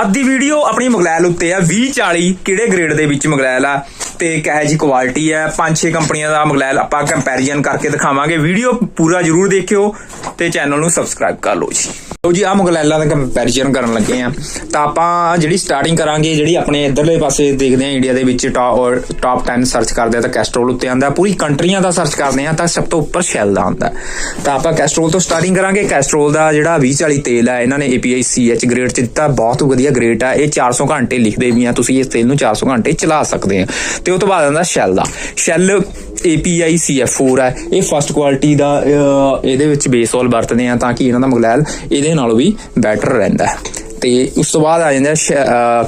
ਅੱਜ ਦੀ ਵੀਡੀਓ ਆਪਣੀ ਮਗਲੈਲ ਉੱਤੇ ਆ। 2040 ਕਿਹੜੇ ਗ੍ਰੇਡ ਦੇ ਵਿੱਚ ਮਗਲੈਲ ਆ? ਤੇ ਕਿਹੋ ਜੀ ਕੁਆਲਿਟੀ ਆ। ਪੰਜ ਛੇ ਕੰਪਨੀਆਂ ਦਾ ਮਗਲੈਲ ਆਪਾਂ ਕੰਪੈਰੀਜ਼ਨ ਕਰਕੇ ਦਿਖਾਵਾਂਗੇ। ਵੀਡੀਓ ਪੂਰਾ ਜਰੂਰ ਦੇਖਿਓ ਤੇ ਚੈਨਲ ਨੂੰ ਸਬਸਕ੍ਰਾਈਬ ਕਰ ਲਓ ਜੀ। ਲਓ ਜੀ ਆ ਮਗਲੈਲਾਂ ਦਾ ਕੰਪੈਰੀਜ਼ਨ ਕਰਨ ਲੱਗੇ ਆ। ਤਾਂ ਆਪਾਂ ਜਿਹੜੀ ਸਟਾਰਟਿੰਗ ਕਰਾਂਗੇ, ਜਿਹੜੀ ਆਪਣੇ ਇਧਰਲੇ ਪਾਸੇ ਦੇਖਦੇ ਆ ਇੰਡੀਆ ਦੇ ਵਿੱਚ ਟਾਪ ਟਾਪ 10 ਸਰਚ ਕਰਦੇ ਆ ਤਾਂ ਕੈਸਟਰੋਲ ਉੱਤੇ ਆਂਦਾ ਪੂਰੀ ਕੰਟਰੀਆਂ ਦਾ ਸਰਚ ਕਰਦੇ ਆ ਤਾਂ ਸਭ ਤੋਂ ਉੱਪਰ ਸ਼ੈਲ ਦਾ ਆਂਦਾ ਤਾਂ ਆਪਾਂ ਕੈਸਟਰੋਲ ਤੋਂ ਸਟਾਰਟਿੰਗ ਕਰਾਂਗੇ। ਕੈਸਟਰੋਲ ਦਾ ਜਿਹੜਾ 2040 ਤੇਲ ਹੈ ਇਹਨਾਂ ਨੇ API CH ਗ੍ਰੇਡ ਚ ਦਿੱਤਾ। ਬਹੁਤ ਵਧੀਆ ਗ੍ਰੇਡ ਆ। ਇਹ 400 ਘੰਟੇ ਲਿਖਦੇ ਵੀ ਆ। ਤੁਸੀਂ ਇਸ ਤੇਲ ਨੂੰ 400 ਘੰਟੇ ਚਲਾ ਸਕਦੇ ਆ। ਤੇ ਉਹ ਤੋਂ ਬਾਅਦ ਆਂਦਾ ਸ਼ੈਲ ਦਾ। ਸ਼ੈਲ API CF4 ਹੈ। ਇਹ ਫਸਟ ਕੁਆਲਿਟੀ ਦਾ ਇਹਦੇ ਵਿੱਚ ਬੇਸ ਆਇਲ ਵਰਤਦੇ ਆ ਤਾਂ ਕਿ ਇਹਨਾਂ ਦਾ ਮਗਲੈਲ ਇਹਦੇ ਨਾਲੋਂ ਵੀ ਬੈਟਰ ਰਹਿੰਦਾ ਹੈ। ਤੇ ਉਸ ਤੋਂ ਬਾਅਦ ਆ ਜਾਂਦਾ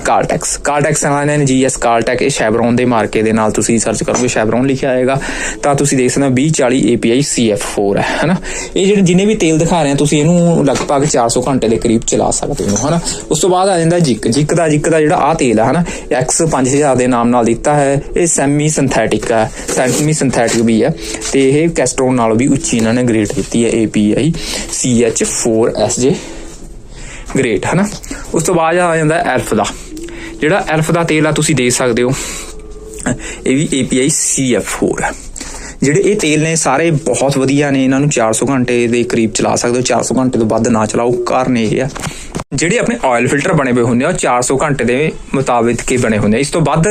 ਕਾਰਟੈਕਸ ਕਾਰਟੈਕਸ ਇਹਨਾਂ ਨੇ ਜੀਐਸ ਕਾਰਟੈਕ ਇਹ ਸ਼ੈਵਰੋਨ ਦੇ ਮਾਰਕੇ ਦੇ ਨਾਲ ਤੁਸੀਂ ਸਰਚ ਕਰੋਗੇ ਸ਼ੈਵਰੋਨ ਲਿਖਿਆ ਆਏਗਾ ਤਾਂ ਤੁਸੀਂ ਦੇਖ ਸਕਦੇ ਹੋ 2040 API CF4 ਹੈ, ਹਨਾ? ਇਹ ਜਿਹੜੇ ਜਿੰਨੇ ਵੀ ਤੇਲ ਦਿਖਾ ਰਹੇ ਆ, ਤੁਸੀਂ ਇਹਨੂੰ ਲਗਭਗ 400 ਘੰਟੇ ਦੇ ਕਰੀਬ ਚਲਾ ਸਕਦੇ ਹੋ, ਹਨਾ? ਉਸ ਤੋਂ ਬਾਅਦ ਆ ਜਾਂਦਾ ਜਿਕ ਜਿਕ ਦਾ ਜਿਕ ਦਾ ਜਿਹੜਾ ਆ ਤੇਲ ਹੈ, ਹਨਾ? X5000 ਦੇ ਨਾਮ ਨਾਲ ਦਿੱਤਾ ਹੈ, ਇਹ ਸੈਮੀ ਸਿੰਥੈਟਿਕ ਹੈ ਸੈਮੀ ਸਿੰਥੈਟਿਕ ਵੀ ਹੈ, ਤੇ ਇਹ ਕੈਸਟਰੋਨ ਨਾਲੋਂ ਵੀ ਉੱਚੀ ਇਹਨਾਂ ਨੇ ਗ੍ਰੇਡ ਦਿੱਤੀ ਹੈ API CH4SJ ਗ੍ਰੇਟ ਹਨਾ? ਉਸ ਤੋਂ ਬਾਅਦ ਆ ਜਾਂਦਾ ਐਲਫ ਦਾ। ਜਿਹੜਾ ਐਲਫ ਦਾ ਤੇਲ ਆ, ਤੁਸੀਂ ਦੇਖ ਸਕਦੇ ਹੋ। ਇਹ ਵੀ API CF4 ਹੈ ਜਿਹੜੇ ਇਹ ਤੇਲ ਨੇ ਸਾਰੇ ਬਹੁਤ ਵਧੀਆ ਨੇ, ਇਹਨਾਂ ਨੂੰ 400 ਘੰਟੇ ਦੇ ਕਰੀਬ ਚਲਾ ਸਕਦੇ ਹੋ 400 ਘੰਟੇ ਤੋਂ ਵੱਧ ਨਾ ਚਲਾਓ, ਕਾਰਨ ਇਹ ਆ। ਜਿਹੜੇ ਆਪਣੇ ਆਇਲ ਫਿਲਟਰ ਬਣੇ ਹੋਏ ਹੁੰਦੇ ਆ, ਉਹ 400 ਘੰਟੇ ਦੇ ਮੁਤਾਬਿਕ ਕੇ ਬਣੇ ਹੁੰਦੇ ਆ। ਇਸ ਤੋਂ ਵੱਧ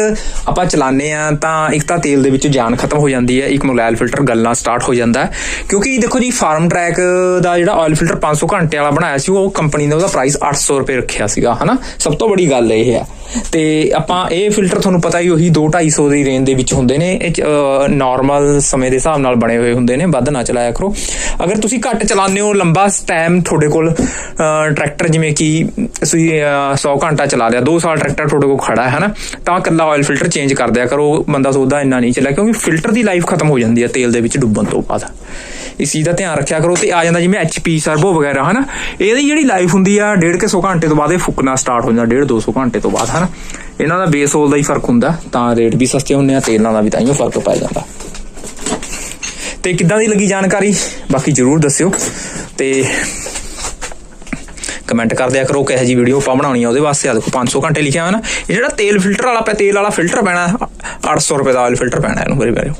ਆਪਾਂ ਚਲਾਉਂਦੇ ਆ ਤਾਂ ਇੱਕ ਤਾਂ ਤੇਲ ਦੇ ਵਿੱਚ ਜਾਨ ਖਤਮ ਹੋ ਜਾਂਦੀ ਹੈ ਇੱਕ ਮੋਲਾਇਲ ਫਿਲਟਰ ਗੱਲਣਾ ਸਟਾਰਟ ਹੋ ਜਾਂਦਾ ਹੈ। ਕਿਉਂਕਿ ਦੇਖੋ ਜੀ ਫਾਰਮ ਟਰੈਕ ਦਾ ਜਿਹੜਾ ਆਇਲ ਫਿਲਟਰ 500 ਘੰਟੇ ਵਾਲਾ ਬਣਾਇਆ ਸੀ, ਉਹ ਕੰਪਨੀ ਨੇ ਉਹਦਾ ਪ੍ਰਾਈਸ 800 ਰੁਪਏ ਰੱਖਿਆ ਸੀਗਾ, ਹਨਾ? ਸਭ ਤੋਂ ਵੱਡੀ ਗੱਲ ਇਹ ਹੈ ਤੇ ਆਪਾਂ ਇਹ ਫਿਲਟਰ ਤੁਹਾਨੂੰ ਪਤਾ ਹੀ ਉਹੀ 2 250 ਦੀ ਰੇਂਜ ਦੇ ਵਿੱਚ ਹੁੰਦੇ ਨੇ, ਇਹ ਨਾਰਮਲ ਸਮੇਂ ਦੇ ਹਿਸਾਬ ਨਾਲ ਬਣੇ ਹੋਏ ਹੁੰਦੇ ਨੇ ਵੱਧ ਨਾ ਚਲਾਇਆ ਕਰੋ। ਅਗਰ ਤੁਸੀਂ ਘੱਟ ਚਲਾਉਂਦੇ ਹੋ ਲੰਬਾ ਟਾਈਮ ਤੁਹਾਡੇ ਕੋਲ ਟਰੈਕਟਰ ਜਿਵੇਂ ਕਿ ਤੁਸੀਂ ਅਹ, 100 ਘੰਟਾ ਚਲਾ ਲਿਆ 2 ਸਾਲ ਟਰੈਕਟਰ ਤੁਹਾਡੇ ਕੋਲ ਖੜਾ ਹੈ ਹਨਾ? ਤਾਂ ਕੱਲਾ ਆਇਲ ਫਿਲਟਰ ਚੇਂਜ ਕਰ ਦਿਆ ਕਰੋ ਬੰਦਾ ਸੋਚਦਾ ਇੰਨਾ ਨਹੀਂ ਚੱਲਿਆ ਕਿਉਂਕਿ ਫਿਲਟਰ ਦੀ ਲਾਈਫ ਖਤਮ ਹੋ ਜਾਂਦੀ ਹੈ ਤੇਲ ਦੇ ਵਿੱਚ ਡੁੱਬਣ ਤੋਂ ਬਾਅਦ। ਇਸ ਚੀਜ਼ ਦਾ ਧਿਆਨ ਰੱਖਿਆ ਕਰੋ ਤੇ ਆ ਜਾਂਦਾ ਜਿਵੇਂ HP ਸਰਬੋ ਵਗੈਰਾ ਹਨਾ? ਇਹਦੀ ਜਿਹੜੀ ਲਾਈਫ ਹੁੰਦੀ ਆ 1.5 100 ਘੰਟੇ ਤੋਂ ਬਾਅਦ ਇਹ ਫੁੱਕਣਾ ਸਟਾਰਟ ਹੋ ਜਾਂਦਾ 1.5 200 ਘੰਟੇ ਤੋਂ ਬਾਅਦ ਹਨਾ? ਇਹਨਾਂ ਦਾ ਬੇਸ ਹੋਲ ਦਾ ਹੀ ਫ਼ਰਕ ਹੁੰਦਾ ਤਾਂ ਰੇਟ ਵੀ ਸਸਤੇ ਹੁੰਦੇ ਆ ਤੇਲਾਂ ਦਾ ਵੀ ਤਾਂ ਹੀ ਫ਼ਰਕ ਪੈ ਜਾਂਦਾ। ਤੇ ਕਿੱਦਾਂ ਦੀ ਲੱਗੀ ਜਾਣਕਾਰੀ? ਬਾਕੀ ਜਰੂਰ ਦੱਸਿਓ ਤੇ ਕਮੈਂਟ ਕਰ ਦਿਆ ਕਰੋ ਕਿਹੋ ਜੀ ਵੀਡੀਓ ਆਪਾਂ ਬਣਾਉਣੀ ਆ ਉਹਦੇ ਵਾਸਤੇ। ਆ ਦੇਖੋ 500 ਘੰਟੇ ਲਿਖਿਆ ਹੋਇਆ ਨਾ। ਇਹ ਜਿਹੜਾ ਤੇਲ ਫਿਲਟਰ ਵਾਲਾ ਪੈ ਤੇਲ ਵਾਲਾ ਫਿਲਟਰ ਪੈਣਾ 800 ਰੁਪਏ ਦਾ ਆਇਲ ਫਿਲਟਰ ਪੈਣਾ ਇਹਨੂੰ ਮੇਰੇ ਬਾਰੇ